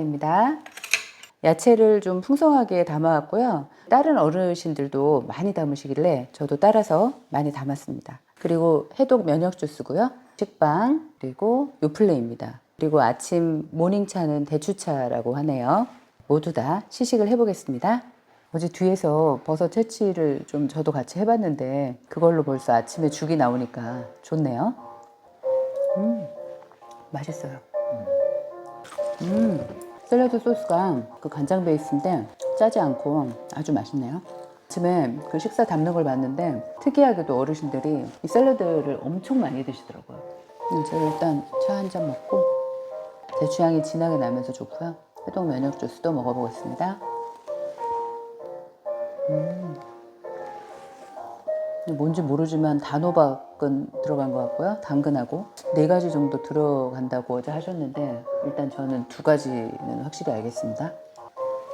식사입니다. 야채를 좀 풍성하게 담아왔고요. 다른 어르신들도 많이 담으시길래 저도 따라서 많이 담았습니다. 그리고 해독 면역 주스고요. 식빵 그리고 요플레입니다. 그리고 아침 모닝차는 대추차라고 하네요. 모두 다 시식을 해보겠습니다. 어제 뒤에서 버섯 채취를 좀 저도 같이 해봤는데 그걸로 벌써 아침에 죽이 나오니까 좋네요. 음, 맛있어요. 음, 샐러드 소스가 그 간장 베이스인데 짜지 않고 아주 맛있네요. 아침에 그 식사 담는 걸 봤는데 특이하게도 어르신들이 이 샐러드를 엄청 많이 드시더라고요. 음, 제가 일단 차 한 잔 먹고 대추향이 진하게 나면서 좋고요. 해독 면역 주스도 먹어보겠습니다. 음. 뭔지 모르지만 단호박은 들어간 것 같고요. 당근하고 네 가지 정도 들어간다고 어제 하셨는데 일단 저는 두 가지는 확실히 알겠습니다.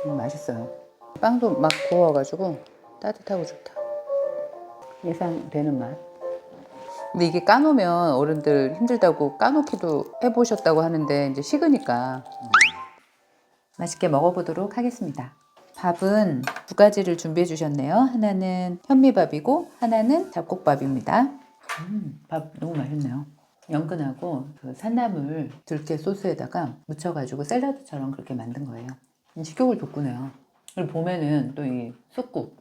음, 맛있어요. 빵도 막 구워가지고 따뜻하고 좋다. 예상되는 맛. 근데 이게 까놓으면 어른들 힘들다고 까놓기도 해보셨다고 하는데 이제 식으니까 맛있게 먹어보도록 하겠습니다. 밥은 두 가지를 준비해 주셨네요. 하나는 현미밥이고 하나는 잡곡밥입니다. 음, 밥 너무 맛있네요. 연근하고 그 산나물 들깨 소스에다가 묻혀가지고 샐러드처럼 그렇게 만든 거예요. 식욕을 돋구네요. 그리고 봄에는 또 이 쑥국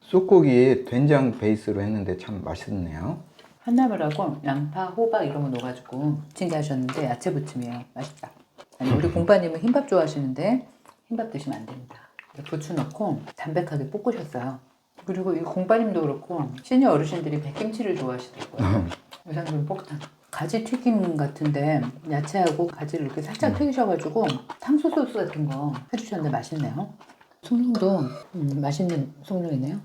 쑥고기 된장 베이스로 했는데 참 맛있네요. 한나물하고 양파, 호박 이런 거 넣어가지고 부침개 하셨는데 야채 부침이에요. 맛있다. 아니 우리 공파님은 흰밥 좋아하시는데 흰밥 드시면 안 됩니다. 부추 넣고 담백하게 볶으셨어요. 그리고 이 공파님도 그렇고 시니어 어르신들이 백김치를 좋아하시더라고요. 의상님 볶다. 가지 튀김 같은데 야채하고 가지를 이렇게 살짝 튀기셔가지고 탕수 소스 같은 거 해주셨는데 맛있네요. 숭늉도 음, 맛있는 숭늉이네요.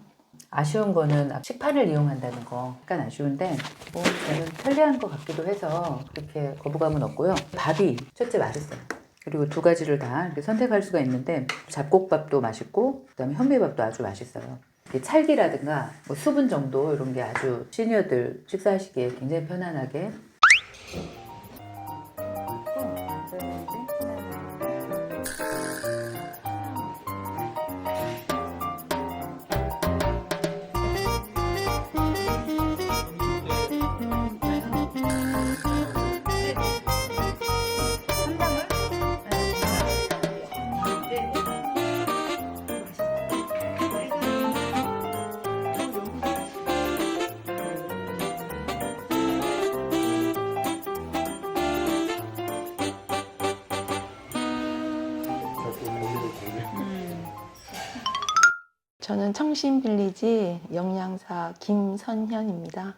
아쉬운 거는 식판을 이용한다는 거 약간 아쉬운데 뭐 저는 편리한 것 같기도 해서 그렇게 거부감은 없고요. 밥이 첫째 맛있어요. 그리고 두 가지를 다 이렇게 선택할 수가 있는데 잡곡밥도 맛있고 그다음에 현미밥도 아주 맛있어요. 찰기라든가 뭐 수분 정도 이런 게 아주 시니어들 식사하시기에 굉장히 편안하게 저는 청신빌리지 영양사 김선현입니다.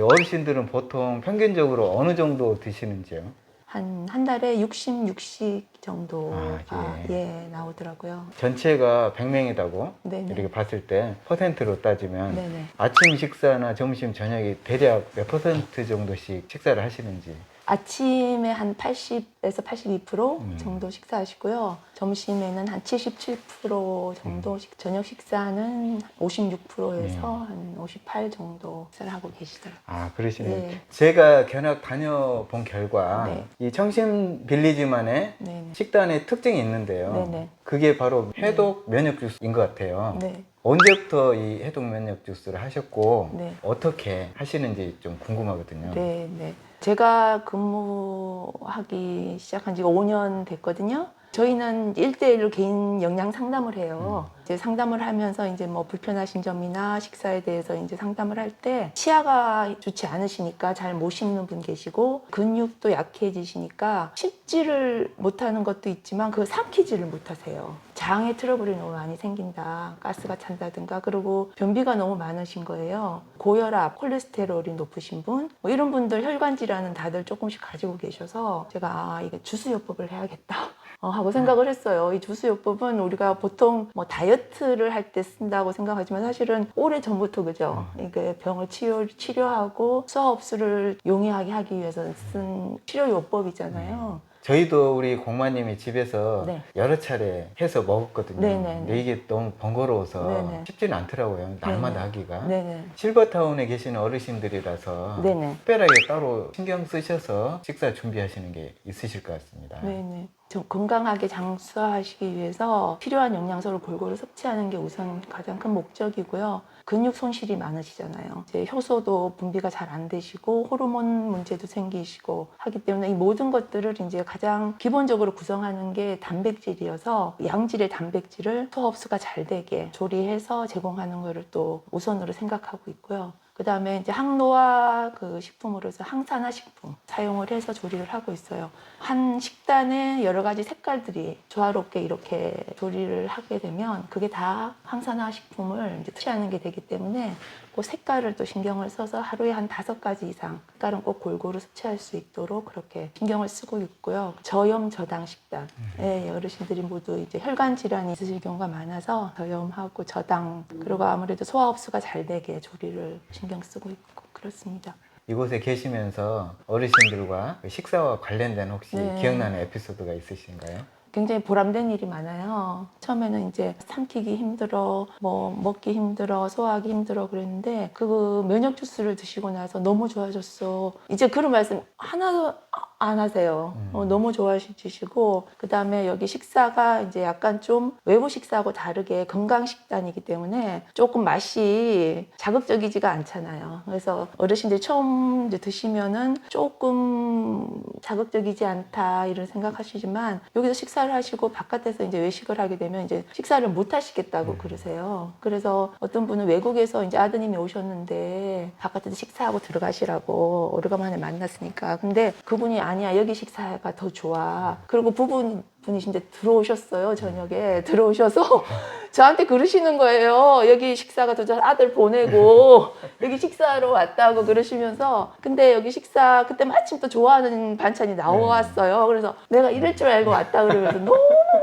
어르신들은 보통 평균적으로 어느 정도 드시는지요? 한, 한 달에 60, 60 정도가 아, 예. 예. 나오더라고요. 전체가 100명이다고 네네. 이렇게 봤을 때 퍼센트로 따지면 네네. 아침 식사나 점심 저녁이 대략 몇 퍼센트 정도씩 식사를 하시는지 아침에 한 80에서 82% 음. 정도 식사하시고요. 점심에는 한 77% 음. 정도, 식- 저녁 식사는 56%에서 네. 한58 정도 식사를 하고 계시더라고요. 아 그러시네요. 네. 제가 견학 다녀본 결과 네. 이 청심 빌리지만의 네네. 식단의 특징이 있는데요. 네 네. 그게 바로 해독 면역 주스인 것 같아요. 네. 언제부터 이 해독 면역 주스를 하셨고 네. 어떻게 하시는지 좀 궁금하거든요. 네, 네. 제가 근무하기 시작한 지가 5년 됐거든요. 저희는 1대1로 개인 영양 상담을 해요. 이제 상담을 하면서 이제 뭐 불편하신 점이나 식사에 대해서 이제 상담을 할 때 치아가 좋지 않으시니까 잘 못 씹는 분 계시고 근육도 약해지시니까 씹지를 못하는 것도 있지만 그 삼키지를 못하세요. 장에 트러블이 너무 많이 생긴다. 가스가 찬다든가 그리고 변비가 너무 많으신 거예요. 고혈압, 콜레스테롤이 높으신 분, 뭐 이런 분들 혈관 질환은 다들 조금씩 가지고 계셔서 제가 아, 이게 주수요법을 해야겠다. 어, 하고 생각을 했어요. 이 주수요법은 우리가 보통 뭐 다이어트를 할 때 쓴다고 생각하지만 사실은 오래 전부터 그죠. 이게 병을 치료, 치료하고 수화업수를 용이하게 하기 위해서 쓴 치료요법이잖아요. 저희도 우리 공마님이 집에서 네. 여러 차례 해서 먹었거든요. 네네네. 근데 이게 너무 번거로워서 네네. 쉽지는 않더라고요. 날마다. 하기가. 네네. 실버타운에 계시는 어르신들이라서 네네. 특별하게 따로 신경 쓰셔서 식사 준비하시는 게 있으실 것 같습니다. 네네. 좀 건강하게 장수하시기 위해서 필요한 영양소를 골고루 섭취하는 게 우선 가장 큰 목적이고요. 근육 손실이 많으시잖아요. 이제 효소도 분비가 잘 안 되시고 호르몬 문제도 생기시고 하기 때문에 이 모든 것들을 이제 가장 기본적으로 구성하는 게 단백질이어서 양질의 단백질을 소화 흡수가 잘 되게 조리해서 제공하는 것을 또 우선으로 생각하고 있고요. 그 다음에 이제 항노화 그 식품으로서 항산화 식품 사용을 해서 조리를 하고 있어요. 한 식단에 여러 가지 색깔들이 조화롭게 이렇게 조리를 하게 되면 그게 다 항산화 식품을 이제 투시하는 게 되기 때문에 그 색깔을 또 신경을 써서 하루에 한 다섯 가지 이상 색깔은 꼭 골고루 섭취할 수 있도록 그렇게 신경을 쓰고 있고요. 저염 저당 식단. 예, 어르신들이 모두 이제 혈관 질환이 있으실 경우가 많아서 저염하고 저당 그리고 아무래도 소화 흡수가 잘 되게 조리를 신경 쓰고 있고 그렇습니다. 이곳에 계시면서 어르신들과 그 식사와 관련된 혹시 네. 기억나는 에피소드가 있으신가요? 굉장히 보람된 일이 많아요. 처음에는 이제 삼키기 힘들어, 뭐 먹기 힘들어, 소화하기 힘들어 그랬는데 그 면역 주스를 드시고 나서 너무 좋아졌어. 이제 그런 말씀 하나도 안 하세요. 어, 음. 너무 좋아지시고 그 다음에 여기 식사가 이제 약간 좀 외부 식사하고 다르게 건강 식단이기 때문에 조금 맛이 자극적이지가 않잖아요. 그래서 어르신들 처음 드시면은 조금 자극적이지 않다 이런 생각하시지만 여기서 식사를 하시고 바깥에서 이제 외식을 하게 되면 이제 식사를 못 하시겠다고 음. 그러세요. 그래서 어떤 분은 외국에서 이제 아드님이 오셨는데 바깥에서 식사하고 들어가시라고 오래간만에 만났으니까 근데 그분이 아니야 여기 식사가 더 좋아. 그리고 부분 분이신데 들어오셨어요 저녁에. 들어오셔서 저한테 그러시는 거예요. 여기 식사가 더 좋아 아들 보내고 여기 식사하러 왔다고 그러시면서. 근데 여기 식사 그때 마침 또 좋아하는 반찬이 나왔어요. 그래서 내가 이럴 줄 알고 왔다 그러면서 너무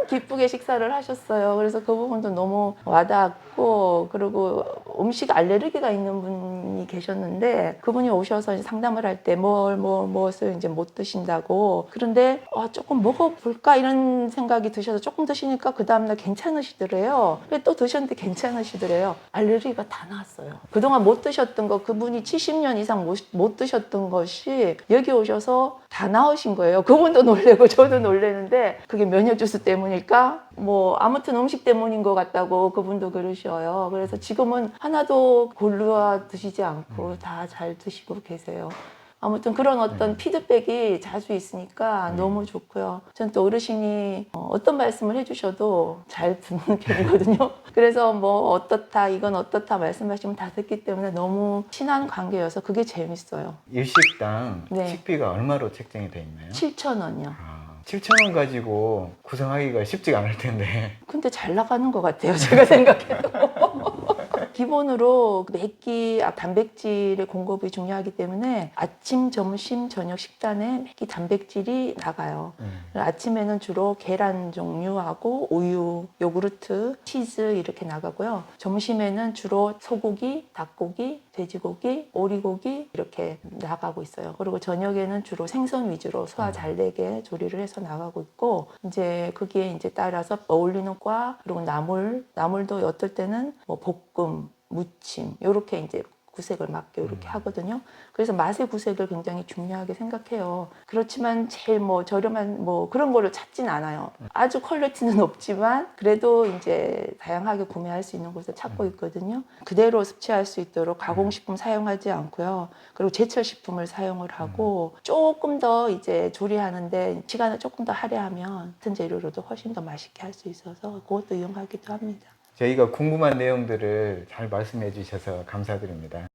기쁘게 식사를 하셨어요. 그래서 그 부분도 너무 와닿고 그리고 음식 알레르기가 있는 분이 계셨는데 그분이 오셔서 이제 상담을 할 때 뭘 뭐 무엇을 이제 못 드신다고. 그런데 아, 조금 먹어볼까? 이런 생각이 드셔서 조금 드시니까 그 다음날 괜찮으시더래요. 또 드셨는데 괜찮으시더래요. 알레르기가 다 나왔어요. 그동안 못 드셨던 거 그분이 70년 이상 못, 못 드셨던 것이 여기 오셔서 다 나으신 거예요. 그분도 놀래고 저도 놀래는데 그게 면역 주스 때문일까? 뭐 아무튼 음식 때문인 것 같다고 그분도 그러셔요. 그래서 지금은 하나도 골라 드시지 않고 다 잘 드시고 계세요. 아무튼 그런 어떤 네. 피드백이 자주 있으니까 네. 너무 좋고요. 전 또 어르신이 어, 어떤 말씀을 해주셔도 잘 듣는 편이거든요. 그래서 뭐 어떻다, 이건 어떻다 말씀하시면 다 듣기 때문에 너무 친한 관계여서 그게 재밌어요. 일식당 네. 식비가 얼마로 책정이 돼 있나요? 7천 원이요. 아, 7천 원 가지고 구성하기가 쉽지가 않을 텐데 근데 잘 나가는 것 같아요. 제가 생각해도. 기본으로 매끼 아, 단백질의 공급이 중요하기 때문에 아침, 점심, 저녁 식단에 매끼 단백질이 나가요. 음. 아침에는 주로 계란 종류하고 우유, 요구르트, 치즈 이렇게 나가고요. 점심에는 주로 소고기, 닭고기, 돼지고기, 오리고기 이렇게 나가고 있어요. 그리고 저녁에는 주로 생선 위주로 소화 잘 되게 조리를 해서 나가고 있고 이제 거기에 이제 따라서 어울리는 과 그리고 나물, 나물도 어떨 때는 뭐 볶음, 무침 이렇게 이제 구색을 맞게 이렇게 음. 하거든요. 그래서 맛의 구색을 굉장히 중요하게 생각해요. 그렇지만 제일 뭐 저렴한 뭐 그런 거를 찾진 않아요. 아주 퀄리티는 없지만 그래도 이제 다양하게 구매할 수 있는 곳을 찾고 있거든요. 그대로 섭취할 수 있도록 가공식품 사용하지 않고요. 그리고 제철 식품을 사용을 하고 조금 더 이제 조리하는데 시간을 조금 더 할애하면 같은 재료로도 훨씬 더 맛있게 할 수 있어서 그것도 이용하기도 합니다. 저희가 궁금한 내용들을 잘 말씀해 주셔서 감사드립니다.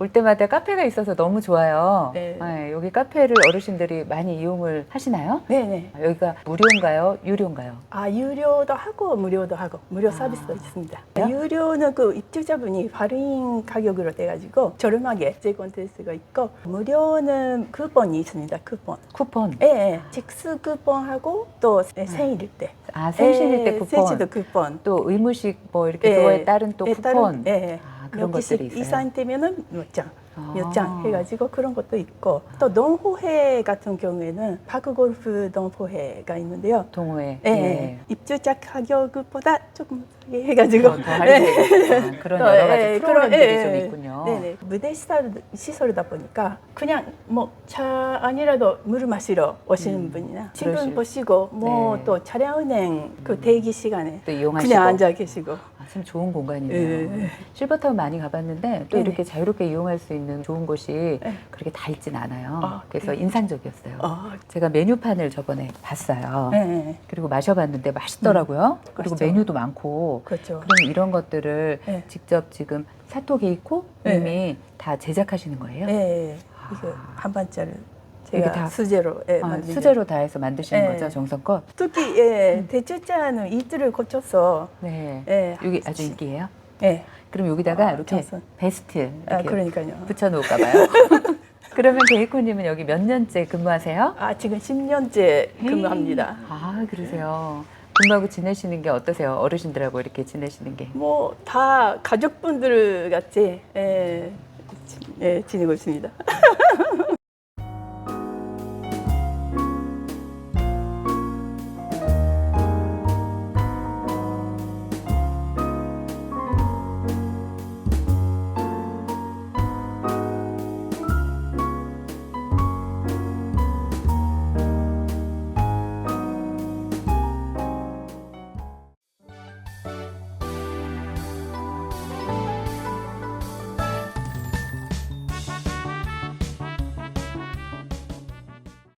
올 때마다 카페가 있어서 너무 좋아요. 네. 여기 카페를 어르신들이 많이 이용을 하시나요? 네네. 여기가 무료인가요? 유료인가요? 아 유료도 하고 무료도 하고 무료 서비스도 아. 있습니다. 그래요? 유료는 그 입주자분이 할인 가격으로 돼가지고 저렴하게 제공될 수가 있고 무료는 쿠폰이 있습니다. 쿠폰. 쿠폰. 예, 예. 직수 쿠폰하고 또 생일일 때. 아, 생신일 때 예, 쿠폰. 생신도 쿠폰. 또 의무식 뭐 이렇게 예. 그거에 따른 또 예, 쿠폰. 다른, 예, 예. 아, 그런 것들이 있어요. 이상 되면은 몇장 아. 몇장 해가지고 그런 것도 있고 또 농호회 같은 경우에는 파크골프 농호회가 있는데요. 동호회. 예, 예. 입주자 가격보다 조금 싸게 해가지고 더, 더 할인되고 아, 그런 또, 여러 가지 예, 프로그램들이 그런, 좀 예, 있군요. 네네. 무대 시설, 시설이다 보니까 그냥 뭐 차 아니라도 물 마시러 오시는 음, 분이나 그러실- 신문 보시고 뭐 네. 또 차량은행 그 대기 시간에 또 이용하시고. 그냥 앉아 계시고 아, 참 좋은 공간이네요. 예. 실버타운 많이 가봤는데 또 네네. 이렇게 자유롭게 이용할 수 있는 좋은 곳이 네. 그렇게 다 있진 않아요. 아, 그래서 그래요? 인상적이었어요. 아, 제가 메뉴판을 저번에 봤어요. 네. 그리고 마셔봤는데 맛있더라고요. 그리고 맛있죠. 메뉴도 많고. 그렇죠. 그럼 이런 것들을 네. 직접 지금 사토 게이코 네. 님이 다 제작하시는 거예요? 네. 아. 이거 한 반짜리 이게 제가 다- 수제로 예, 아. 수제로 다 해서 만드시는 네. 거죠, 정성껏? 특히 예, 대추자는 이틀을 거쳐서 네. 예, 여기 아주 인기예요? 예. 그럼 여기다가 아, 이렇게 저선. 베스트 아, 이렇게 그러니까요. 붙여놓을까 봐요. 그러면 게이코님은 여기 몇 년째 근무하세요? 아, 지금 10년째 근무합니다. 아 그러세요. 근무하고 지내시는 게 어떠세요? 어르신들하고 이렇게 지내시는 게. 뭐 다 가족분들 같이 예, 지- 예, 지내고 있습니다.